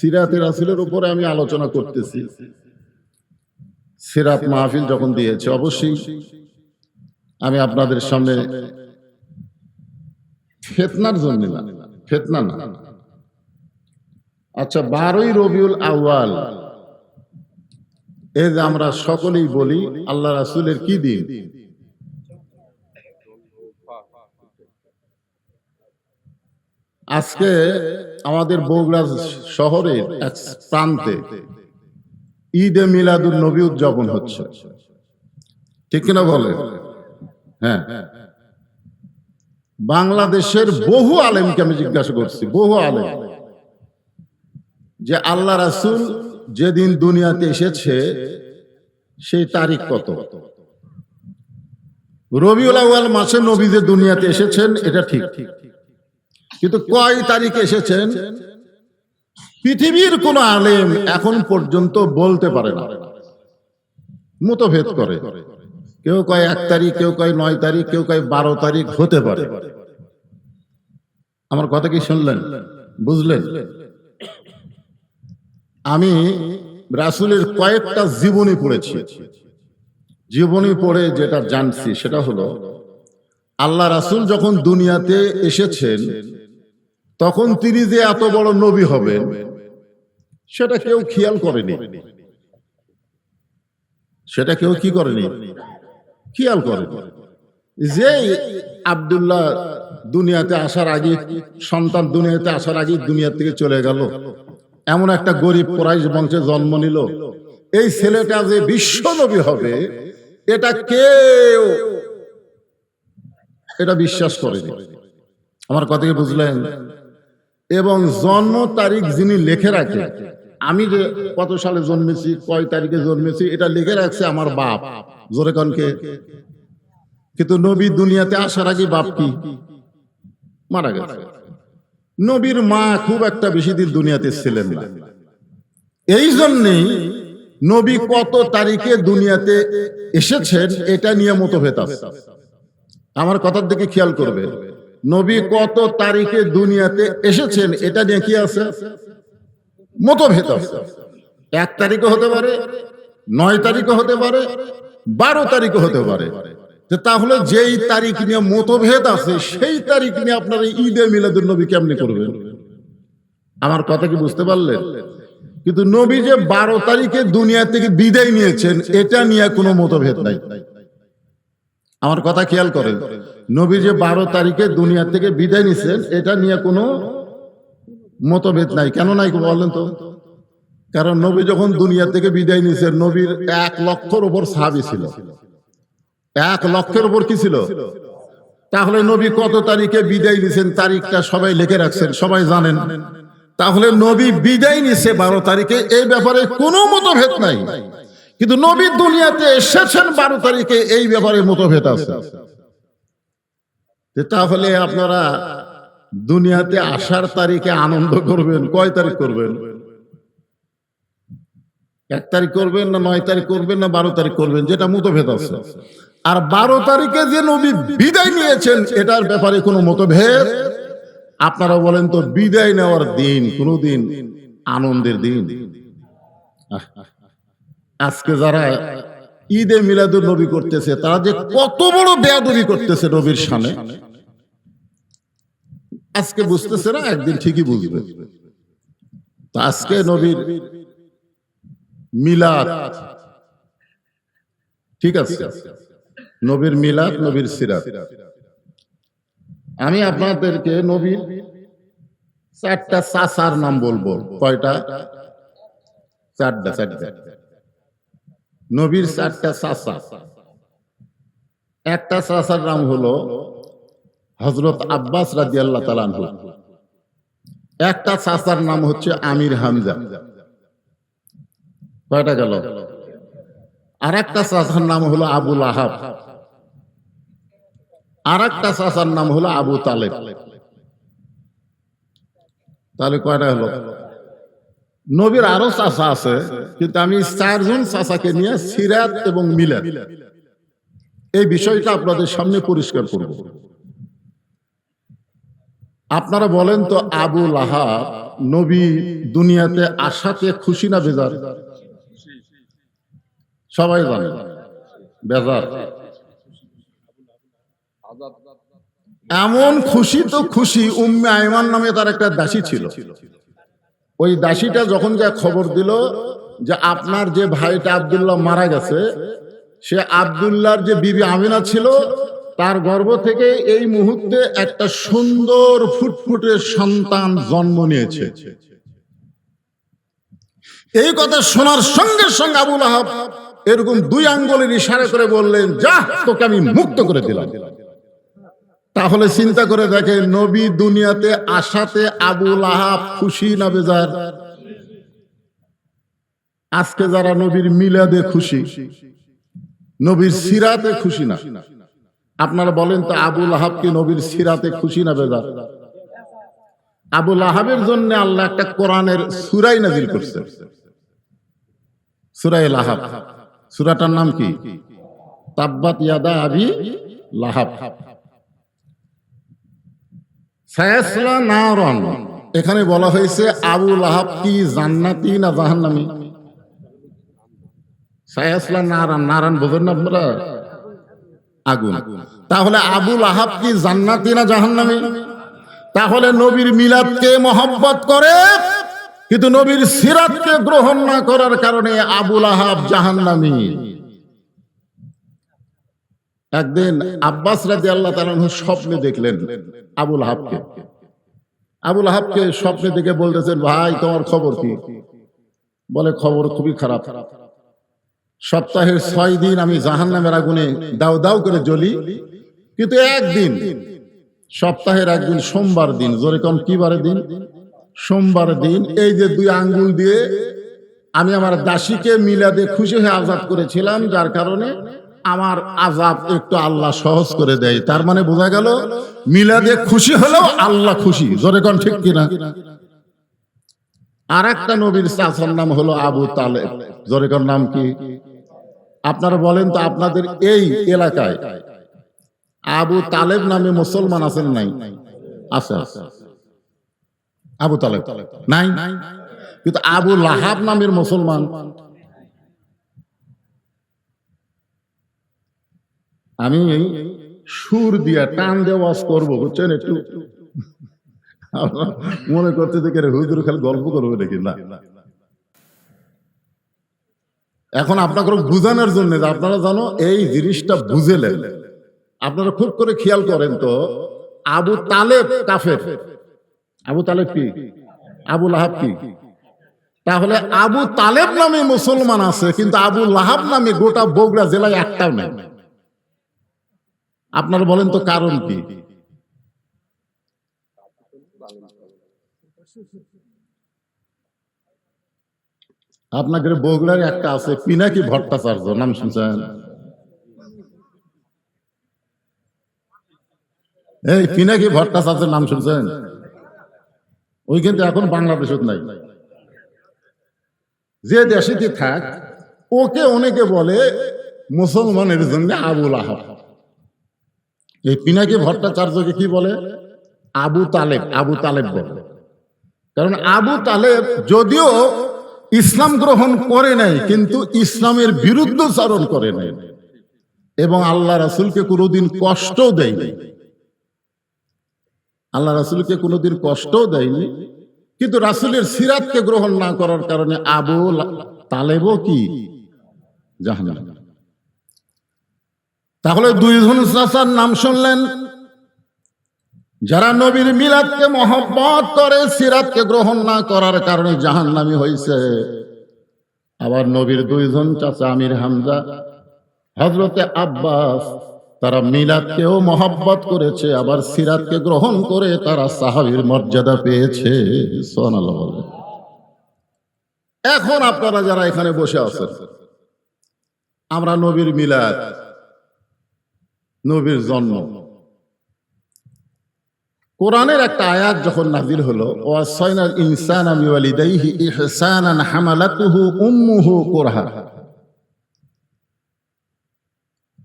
সিরাতে রাসুলের উপরে আমি আলোচনা করতেছি। সিরাত মাহফিল যখন দিয়েছে, অবশ্যই আমি আপনাদের সামনে ফেতনার জন্য না ফেতনা না। আচ্ছা বারোই রবিউল আউয়াল এ যে আমরা সকলেই বলি, আল্লাহ রাসুলের কি দিন? আজকে আমাদের বগুড়া শহরের এক প্রান্তে ঈদে মিলাদুল নবী উদযাপন হচ্ছে। ঠিক কিনা বলে হ্যাঁ। বাংলাদেশের বহু আলেমকে আমি জিজ্ঞাসা করছি, বহু আলেম। যে আল্লাহ রাসুল যেদিন দুনিয়াতে এসেছে, সেই তারিখ কত? রবিউল আউয়াল মাসে নবী যে দুনিয়াতে এসেছেন, এটা ঠিক। কিন্তু কয় তারিখ এসেছেন? পৃথিবীর কোন আলেম এখন পর্যন্ত বলতে পারে না। মতভেদ করে। কেউ কয় এক তারিখ, কেউ কয় নয় তারিখ, কেউ কয় বারো তারিখ হতে পারে। আমার কথা কি শুনলেন? বুঝলেন? আমি রাসুলের কয়েকটা জীবনী পড়েছি। জীবনী পড়ে যেটা জানছি সেটা হলো, আল্লাহ রাসুল যখন দুনিয়াতে এসেছেন তখন তিনি যে এত বড় নবী হবেন, সেটা কেউ খেয়াল করেনি। সেটা কেউ কি করেনি? খেয়াল করেনি। যে আবদুল্লাহ দুনিয়াতে আসার আগে সন্তান দুনিয়াতে আসার আগে দুনিয়া থেকে চলে গেল। এমন একটা গরিব কোরাইশ বংশে জন্ম নিল। এই ছেলেটা যে বিশ্ব নবী হবে, এটা কেউ, এটা বিশ্বাস করেনি। আমার কথা বুঝলেন? এবং জন্ম তারিখ যিনি লিখে রাখে, আমি যে কত সালে জন্মেছি, কয় তারিখে জন্মেছি, এটা লিখে রাখছে আমার বাপ। জোরে কনকে কিন্তু নবী দুনিয়াতে আসার আগে বাপ কি? মারা গেছে। নবীর মা খুব একটা বেশি দিন দুনিয়াতে ছিলেন না। এই জন্যেই নবী কত তারিখে দুনিয়াতে এসেছেন, এটা নিয়ে মতভেদ আছে আমার কথার দিকে খেয়াল করবে। নবী কত তারিখে দুনিয়াতে এসেছেন এটা নিয়ে কি আছে? মতভেদ আছে। এক তারিখে হতে পারে, নয় তারিখে হতে পারে, বারো তারিখে হতে পারে। তাহলে যেই তারিখ নিয়ে মতভেদ আছে, সেই তারিখ নিয়ে আপনারা ঈদে মিলাদুল নবী কেমনি করবেন? আমার কথা কি বুঝতে পারলেন? কিন্তু নবী যে বারো তারিখে দুনিয়া থেকে বিদায় নিয়েছেন, এটা নিয়ে কোনো মতভেদ নাই। আমার কথা খেয়াল করেন। নবী যে বারো তারিখে দুনিয়া থেকে বিদায় নিছেন, এটা নিয়ে কোনো মতভেদ নাই। কেন নাই বললেন তো? কারণ নবী যখন দুনিয়া থেকে বিদায় নিছেন, নবীর এক লক্ষর উপর সাহাবি ছিল। এক লক্ষের উপর কি ছিল? তাহলে নবী কত তারিখে বিদায় নিছেন, তারিখটা সবাই লিখে রাখছেন, সবাই জানেন। তাহলে নবী বিদায় নিছে বারো তারিখে, এই ব্যাপারে কোনো মতভেদ নাই। কিন্তু নবী দুনিয়াতে এসেছেন বারো তারিখে, এই ব্যাপারে মতভেদ আছে। তাহলে আপনারা দুনিয়াতে আসার তারিখে আনন্দ করবেন। কয় তারিখ করবেন? এক তারিখ করবেন না নয় তারিখ করবেন না বারো তারিখ করবেন? যেটা মতভেদ আছে। আর বারো তারিখে যে নবী বিদায় নিয়েছেন, এটার ব্যাপারে কোনো মতভেদ? আপনারা বলেন তো, বিদায় নেওয়ার দিন কোনদিন আনন্দের দিন। আজকে যারা ঈদে মিলাদুল নবী করতেছে, তারা যে কত বড় বেয়াদবি করতেছে নবীর সামনে আজকে বুঝতেছে না, একদিন ঠিকই বুঝবে। আজকে নবীর মিলাদ, ঠিক আছে? নবীর মিলাদ, নবীর সিরাত। আমি আপনাদেরকে নবীর চারটা চাচার নাম বলব। কয়টা? চারটা চারটা। নবীর চারটা চাচা। একটা চাচার নাম হলো হজরত আব্বাস রাজি আল্লাহ তালানহু একটা চাচার নাম হচ্ছে আমির হামজা। কয়টা গেল? আর একটা চাচার নাম হলো আবুল আহাব আর একটা চাচার নাম হলো আবু তালেব। তাহলে কয়টা হলো? নবীর আরও চাচা আছে, কিন্তু আমি চারজন চাচাকে নিয়ে সিরাত এবং মিলাদ। এই বিষয়টা আপনাদের সামনে পরিষ্কার করব। আপনারা বলেন তো আবু লাহাব নবী দুনিয়াতে আসাতে খুশি না বেজার? সবাই জানে, বেজার। এমন খুশি তো খুশি, উম্মে আইমান নামে তার একটা দাসী ছিল। ওই দাসীটা যখন যা খবর দিল যে আপনার যে ভাইটা আব্দুল্লাহ মারা গেছে, সে আব্দুল্লাহর যে বিবি আমিনা ছিল, তার গর্ভ থেকে এই মুহূর্তে একটা সুন্দর ফুটফুটে সন্তান জন্ম নিয়েছে। এই কথা শোনার সঙ্গে সঙ্গে আবুল আহাব এরকম দুই আঙ্গুলের ইশারা করে বললেন যা তোকে আমি মুক্ত করে দিলাম। তাহলে চিন্তা করে দেখে নবী দুনিয়াতে আসাতে আবুল আহাব খুশি না বেজার? আজকে যারা নবীর মিলাদে খুশি, নবীর সিরাতে খুশি না। আপনারা বলেন তো আবুল আহাব কি নবীর সিরাতে খুশি না বেজার? আবুল আহাবের জন্য আল্লাহ একটা কোরআনের সুরাই নাজিল করছে। সুরাই লাহাব। সুরাটার নাম কি? তাব্বাত ইয়াদা আবি লাহাব। ফায়াসলা নারন। এখানে বলা হয়েছে আবু লাহাব কি জান্নাতি না জাহান্নামি? ফায়াসলা নারান। নারান বোঝেন না আপনারা? আগুন। তাহলে আবু লাহাব কি জান্নাতি না জাহান্নামি? তাহলে নবীর মিলাদকে মহব্বত করে কিন্তু নবীর সিরাতকে গ্রহণ না করার কারণে আবুল আহাব জাহান্নামী। একদিন আব্বাস রাজি আল্লাহ স্বপ্নে দেখলেন আবুল আহাবকে আবুল আহাবকে স্বপ্নে দেখে বলতেছেন, ভাই, তোমার খবর কি? বলে, খবর খুবই খারাপ। সপ্তাহের ছয় দিন আমি জাহান নামের আগুনে দাও দাও করে জ্বলি, কিন্তু একদিন, সপ্তাহের একদিন, সোমবার দিন, জোরে কম কি বারে দিন? সোমবার দিন, এই যে দুই আঙ্গুল দিয়ে আমি আমার দাসীকে মিলাদে খুশি হয়ে আজাদ করেছিলাম, যার কারণে আমার আজাব একটু আল্লাহ সহজ করে দেয়। তার মানে বোঝা গেল, মিলাদে খুশি হলেও আল্লাহ খুশি। জোরে কন ঠিক কিনা? আর একটা নবীর চাচার নাম হলো আবু তালেব। জোরে কন নাম কি? আপনারা বলেন তো আপনাদের এই এলাকায় আবু তালেব নামে মুসলমান আছেন নাই? আছে আছে। আবু তালেব নাই? কিন্তু আবু লাহাব নামের মুসলমান আমি সুর দিয়া টান দেওয়াজ করব, বুঝছেন একটু? মনে করতে দেখে হুজুর খালি গল্প করব নাকি? না। এখন আপনাকে বুঝানোর জন্য আপনারা জানো, এই জিনিসটা বুঝেলেন। আপনারা খুব করে খেয়াল করেন তো, আবু তালেব কাফের। আবু তালেব কি? আবু লাহাব কি? তাহলে আবু তালেব নামে মুসলমান আছে, কিন্তু আবু লাহাব নামে গোটা বগুড়া জেলায় একটাও নেই। আপনারা বলেন তো কারণ কি? আপনাদের বগুড়ার একটা আছে, পিনাকি ভট্টাচার্য, নাম শুনছেন? এই পিনাকি ভট্টাচার্যের নাম শুনছেন? ওই কিন্তু এখন বাংলাদেশত নাই। যে দেশেতে থাক, ওকে অনেকে বলে মুসলমানের জন্য আবুল আহাব। এই পিনাকি ভট্টাচার্যকে কি বলে? আবু তালেব আবু তালেব বলে। কারণ আবু তালেব যদিও ইসলাম গ্রহণ করে নাই, কিন্তু ইসলামের বিরুদ্ধচারণ করে নাই এবং আল্লাহ রাসুলকে কোনোদিন কষ্টও দেয়নি। আল্লাহ রাসুলকে কোনোদিন কষ্টও দেয়নি, কিন্তু রাসুলের সিরাতকে গ্রহণ না করার কারণে আবু তালেবও কি? জাহান্নাম। তাহলে দুইজন চাচার নাম শুনলেন। যারা নবীর মিলাদকে মহব্বত করে, সিরাতকে গ্রহণ না করার কারণে জাহান্নামি হয়েছে আবার নবীর দুইজন চাচা আমির হামজা হজরতে আব্বাস, তারা মিলাদকেও মহব্বত করেছে, আবার সিরাতকে গ্রহণ করে তারা সাহাবির মর্যাদা পেয়েছে। বলে। এখন আপনারা যারা এখানে বসে আছেন, আমরা নবীর মিলাদ নবীর জন্ম। কোরআনের একটা আয়াত যখন নাজির হলো ওয়াসাইনাল ইনসান আমি ওয়ালিদাইহি ইহসানান হামালাতুহু উম্মুহু কুরহা